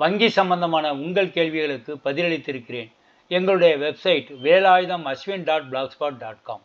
வங்கி சம்பந்தமான உங்கள் கேள்விகளுக்கு பதிலளித்திருக்கிறேன். எங்களுடைய website Velayudham Ashwin dot blogspot dot com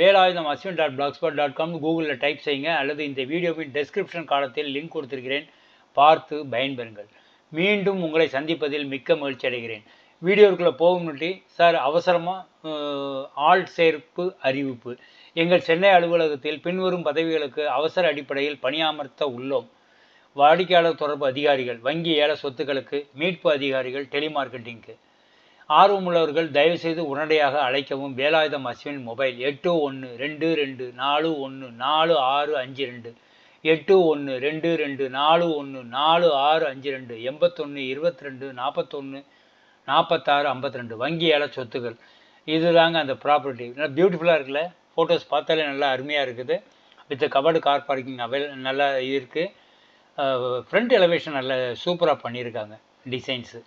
Velayudham Ashwin dot blogspot dot com கூகுளில் டைப் செய்யுங்க. அல்லது இந்த வீடியோவின் டெஸ்கிரிப்ஷன் காலத்தில் லிங்க் கொடுத்திருக்கிறேன். பார்த்து பயன்பெறுங்கள். மீண்டும் உங்களை சந்திப்பதில் மிக்க மகிழ்ச்சி அடைகிறேன். வீடியோக்குள்ளே போகும்னுட்டி சார் அவசரமாக ஆள் சேர்ப்பு அறிவிப்பு. எங்கள் சென்னை அலுவலகத்தில் பின்வரும் பதவிகளுக்கு அவசர அடிப்படையில் பணியமர்த்த உள்ளோம். வாடிக்கையாளர் தொடர்பு அதிகாரிகள் வங்கி ஏல சொத்துக்களுக்கு மீட்பு அதிகாரிகள் டெலிமார்க்கெட்டிங்க்கு. ஆர்வமுள்ளவர்கள் தயவுசெய்து உடனடியாக அழைக்கவும். வேலாயுதம் அஸ்வின் மொபைல் எட்டு ஒன்று ரெண்டு ரெண்டு நாலு ஒன்று நாலு ஆறு அஞ்சு ரெண்டு. எட்டு ஒன்று ரெண்டு ரெண்டு நாலு ஒன்று நாலு ஆறு அஞ்சு ரெண்டு. எண்பத்தொன்று இருபத்தி ரெண்டு நாற்பத்தொன்று நாற்பத்தாறு ஐம்பத்தி ரெண்டு. வங்கி ஏல சொத்துக்கள். இதுதாங்க அந்த ப்ராப்பர்ட்டி நல்லா பியூட்டிஃபுல்லாக இருக்குல்ல? ஃபோட்டோஸ் பார்த்தாலே நல்லா அருமையாக இருக்குது. With covered car parking avail நல்லா இருக்குது ஃப்ரண்ட் எலவேஷன் நல்ல சூப்பராக பண்ணியிருக்காங்க டிசைன்ஸு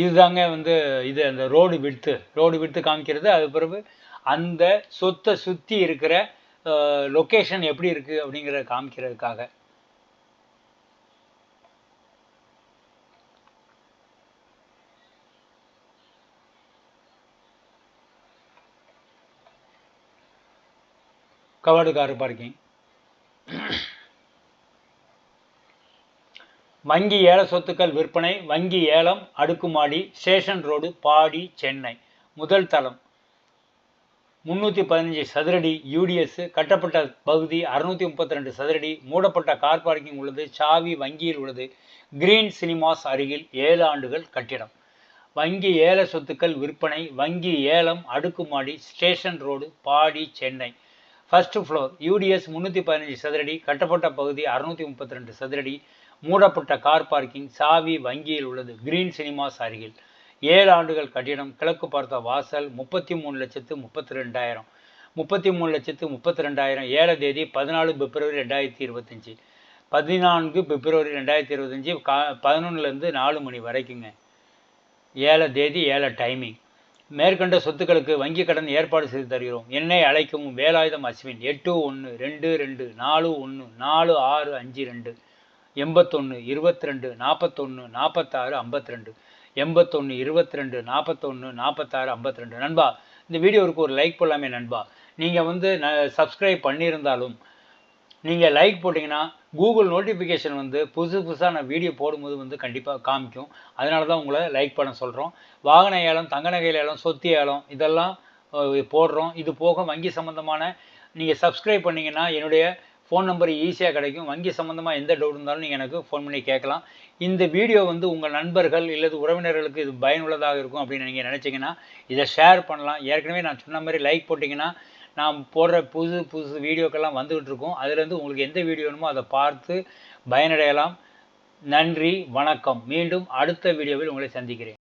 இதுதாங்க வந்து இது அந்த ரோடு விடுத்து ரோடு விடுத்து காமிக்கிறது. அது பிறகு அந்த சொத்தை சுற்றி இருக்கிற லொக்கேஷன் எப்படி இருக்குது அப்படிங்கிறத காமிக்கிறதுக்காக. கவர்டு கார் பார்க்கிங் வங்கி ஏல சொத்துக்கள் விற்பனை வங்கி ஏலம் அடுக்குமாடி ஸ்டேஷன் ரோடு பாடி சென்னை. முதல் தளம். முந்நூற்றி பதினஞ்சு சதுரடி யூடிஎஸ் கட்டப்பட்ட பகுதி அறுநூற்றி முப்பத்தி ரெண்டு சதுரடி மூடப்பட்ட கார் பார்க்கிங் உள்ளது சாவி வங்கியில் உள்ளது. கிரீன் சினிமாஸ் அருகில் ஏழு ஆண்டுகள் கட்டிடம். வங்கி ஏல சொத்துக்கள் விற்பனை வங்கி ஏலம் அடுக்குமாடி station road Padi Chennai. First floor UDS முந்நூற்றி பதினஞ்சு சதுரடி கட்டப்பட்ட பகுதி அறுநூற்றி முப்பத்தி ரெண்டு சதுரடி மூடப்பட்ட கார் பார்க்கிங் சாவி வங்கியில் உள்ளது கிரீன் சினிமாஸ் அருகில். ஏழு ஆண்டுகள் கட்டிடம் கிழக்கு பார்த்த வாசல் முப்பத்தி மூணு லட்சத்து முப்பத்தி ரெண்டாயிரம். முப்பத்தி மூணு லட்சத்து முப்பத்தி ரெண்டாயிரம் ஏழை தேதி பதினாலு பிப்ரவரி ரெண்டாயிரத்தி இருபத்தஞ்சி. பதினான்கு பிப்ரவரி ரெண்டாயிரத்தி இருபத்தஞ்சி கா பதினொன்றுலேருந்து நாலு மணி வரைக்குங்க. ஏழை தேதி ஏழை டைமிங் மேற்கண்ட சொத்துக்களுக்கு வங்கி கடன் ஏற்பாடு செய்து தருகிறோம். என்னை அழைக்கவும் வேலாயுதம் அஸ்வின் எட்டு ஒன்று ரெண்டு ரெண்டு நாலு ஒன்று நாலு ஆறு அஞ்சு ரெண்டு எண்பத்தொன்று இருபத்தி ரெண்டு நாற்பத்தொன்று நாற்பத்தாறு ஐம்பத்தி ரெண்டு எண்பத்தொன்று இருபத்தி ரெண்டு நாற்பத்தொன்று நாற்பத்தாறு ஐம்பத்தி ரெண்டு நண்பா இந்த வீடியோவுக்கு ஒரு லைக் போடலாமே நண்பா. நீங்கள் வந்து ந சப்ஸ்கிரைப் பண்ணியிருந்தாலும் நீங்கள் லைக் போட்டிங்கன்னா கூகுள் நோட்டிஃபிகேஷன் வந்து புதுசு புதுசாக நான் வீடியோ போடும்போது வந்து கண்டிப்பாக காமிக்கும். அதனால தான் உங்களை லைக் பண்ண சொல்கிறோம் வாகன ஏலம் தங்க நகை ஏலம் சொத்து ஏலம் இதெல்லாம் போடுறோம். இது போக வங்கி சம்மந்தமான நீங்கள் சப்ஸ்கிரைப் பண்ணிங்கன்னா என்னுடைய ஃபோன் நம்பர் ஈஸியாக கிடைக்கும். வங்கி சம்மந்தமாக எந்த டவுட் இருந்தாலும் நீங்கள் எனக்கு ஃபோன் பண்ணி கேட்கலாம். இந்த வீடியோ வந்து உங்கள் நண்பர்கள் இல்லது உறவினர்களுக்கு இது பயனுள்ளதாக இருக்கும் அப்படின்னு நீங்கள் நினச்சிங்கன்னா இதை ஷேர் பண்ணலாம். ஏற்கனவே நான் சொன்ன மாதிரி லைக் போட்டிங்கன்னா நாம் போடுற புது புதுசு வீடியோக்கெல்லாம் வந்துக்கிட்டு இருக்கோம் அதுலேருந்து உங்களுக்கு எந்த வீடியோ வேணுமோ அதை பார்த்து பயனடையலாம். நன்றி வணக்கம். மீண்டும் அடுத்த வீடியோவில் உங்களை சந்திக்கிறேன்.